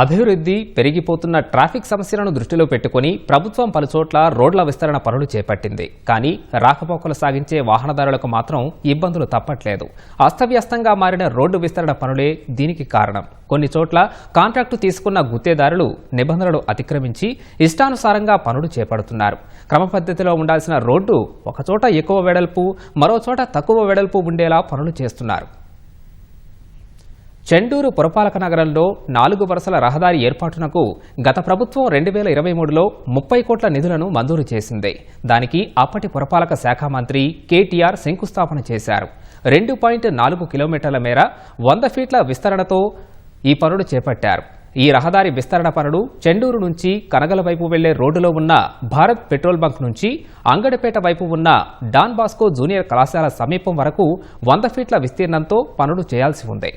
అభివృద్ధి పెరిగిపోతున్న ట్రాఫిక్ సమస్యలను దృష్టిలో పెట్టుకుని ప్రభుత్వం పలుచోట్ల రోడ్ల విస్తరణ పనులు చేపట్టింది. కానీ రాకపోకలు సాగించే వాహనదారులకు మాత్రం ఇబ్బందులు తప్పట్లేదు. అస్తవ్యస్తంగా మారిన రోడ్డు విస్తరణ పనులే దీనికి కారణం. కొన్ని చోట్ల కాంట్రాక్టు తీసుకున్న గుత్తేదారులు నిబంధనలు అతిక్రమించి ఇష్టానుసారంగా పనులు చేపడుతున్నారు. క్రమపద్ధతిలో ఉండాల్సిన రోడ్డు ఒకచోట ఎక్కువ వెడల్పు మరోచోట తక్కువ వెడల్పు ఉండేలా పనులు చేస్తున్నారు. చెండూరు పురపాలక నగరంలో నాలుగు వరుసల రహదారి ఏర్పాటునకు గత ప్రభుత్వం రెండు వేల ఇరవై మూడులో ముప్పై కోట్ల నిధులను మంజూరు చేసింది. దానికి అప్పటి పురపాలక శాఖ మంత్రి కేటీఆర్ శంకుస్థాపన చేశారు. రెండు పాయింట్ నాలుగు కిలోమీటర్ల మేర వంద ఫీట్ల విస్తరణతో ఈ పనులు చేపట్టారు. ఈ రహదారి విస్తరణ పనులు చెండూరు నుంచి కనగల వైపు వెళ్ళే రోడ్డులో ఉన్న భారత్ పెట్రోల్ బంక్ నుంచి అంగడిపేట వైపు ఉన్న డాన్ బాస్కో జూనియర్ కళాశాల సమీపం వరకు వంద ఫీట్ల విస్తీర్ణంతో పనులు చేయాల్సి ఉంది.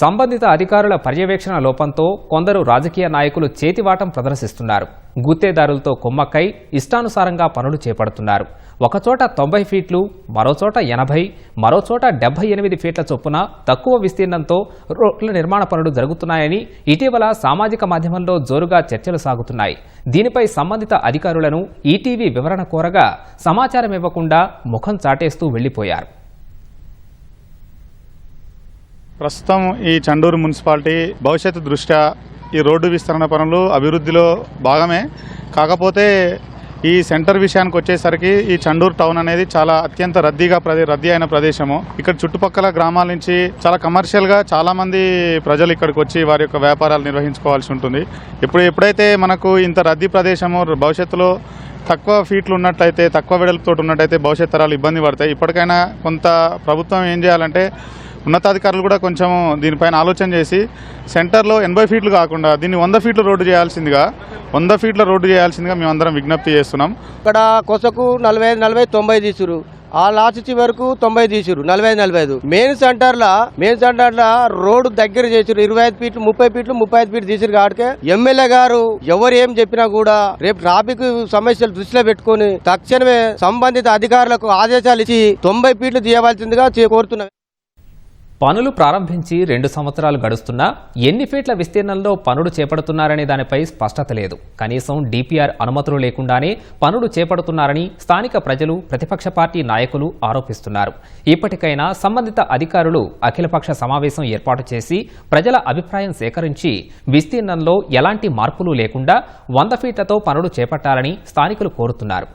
సంబంధిత అధికారుల పర్యవేక్షణ లోపంతో కొందరు రాజకీయ నాయకులు చేతివాటం ప్రదర్శిస్తున్నారు. గుత్తేదారులతో కుమ్మక్కై ఇష్టానుసారంగా పనులు చేపడుతున్నారు. ఒకచోట తొంభై ఫీట్లు మరోచోట ఎనభై మరోచోట డెబ్బై ఎనిమిది ఫీట్ల చొప్పున తక్కువ విస్తీర్ణంతో రోడ్ల నిర్మాణ పనులు జరుగుతున్నాయని ఇటీవల సామాజిక మాధ్యమంలో జోరుగా చర్చలు సాగుతున్నాయి. దీనిపై సంబంధిత అధికారులను ఈటీవీ వివరణ కోరగా సమాచారం ఇవ్వకుండా ముఖం చాటేస్తూ వెళ్ళిపోయారు ప్రస్తుతం ఈ చండూరు మున్సిపాలిటీ భవిష్యత్తు దృష్ట్యా ఈ రోడ్డు విస్తరణ పనులు అభివృద్ధిలో భాగమే. కాకపోతే ఈ సెంటర్ విషయానికి వచ్చేసరికి ఈ చండూరు టౌన్ అనేది చాలా అత్యంత రద్దీగా రద్దీ అయిన ప్రదేశము. ఇక్కడ చుట్టుపక్కల గ్రామాల నుంచి చాలా కమర్షియల్గా చాలా మంది ప్రజలు ఇక్కడికి వచ్చి వారి యొక్క వ్యాపారాలు నిర్వహించుకోవాల్సి ఉంటుంది. ఇప్పుడు ఎప్పుడైతే మనకు ఇంత రద్దీ ప్రదేశము భవిష్యత్తులో తక్కువ ఫీట్లు ఉన్నట్లయితే తక్కువ వెడల్పుతో ఉన్నట్టయితే భవిష్యత్ తరాలు ఇబ్బంది పడతాయి. ఇప్పటికైనా కొంత ప్రభుత్వం ఏం చేయాలంటే ఉన్నతాధికారులు కూడా కొంచెం దీనిపైన ఆలోచన చేసి సెంటర్లో ఎనభై ఫీట్లు కాకుండా దీన్ని వంద ఫీట్ల రోడ్డు చేయాల్సిందిగా వంద ఫీట్ల రోడ్డు చేయాల్సిందిగా మేమందరం విజ్ఞప్తి చేస్తున్నాం. ఇక్కడ కొసకు నలభై ఐదు నలభై తొంభై తీసురు. ఆ లాస్ట్ వరకు తొంభై తీసురు నలభై ఐదు నలభై ఐదు. మెయిన్ సెంటర్ల మెయిన్ సెంటర్ల రోడ్డు దగ్గర చేసారు. ఇరవై ఐదు ఫీట్లు ముప్పై ఫీట్లు ముప్పై ఐదు ఫీట్లు తీసారు కాబట్టి ఎమ్మెల్యే గారు ఎవరు ఏం చెప్పినా కూడా రేపు ట్రాఫిక్ సమస్యలు దృష్టిలో పెట్టుకుని తక్షణమే సంబంధిత అధికారులకు ఆదేశాలు ఇచ్చి తొంభై ఫీట్లు తీయవలసిందిగా చే- కోరుతున్నాం. పనులు ప్రారంభించి రెండు సంవత్సరాలు గడుస్తున్నా ఎన్ని ఫీట్ల విస్తీర్ణంలో పనులు చేపడుతున్నారనే దానిపై స్పష్టత లేదు. కనీసం డిపిఆర్ అనుమతులు లేకుండానే పనులు చేపడుతున్నారని స్థానిక ప్రజలు ప్రతిపక్ష పార్టీ నాయకులు ఆరోపిస్తున్నారు. ఇప్పటికైనా సంబంధిత అధికారులు అఖిలపక్ష సమావేశం ఏర్పాటు చేసి ప్రజల అభిప్రాయం సేకరించి విస్తీర్ణంలో ఎలాంటి మార్పులు లేకుండా వంద ఫీట్లతో పనులు చేపట్టాలని స్థానికులు కోరుతున్నారు.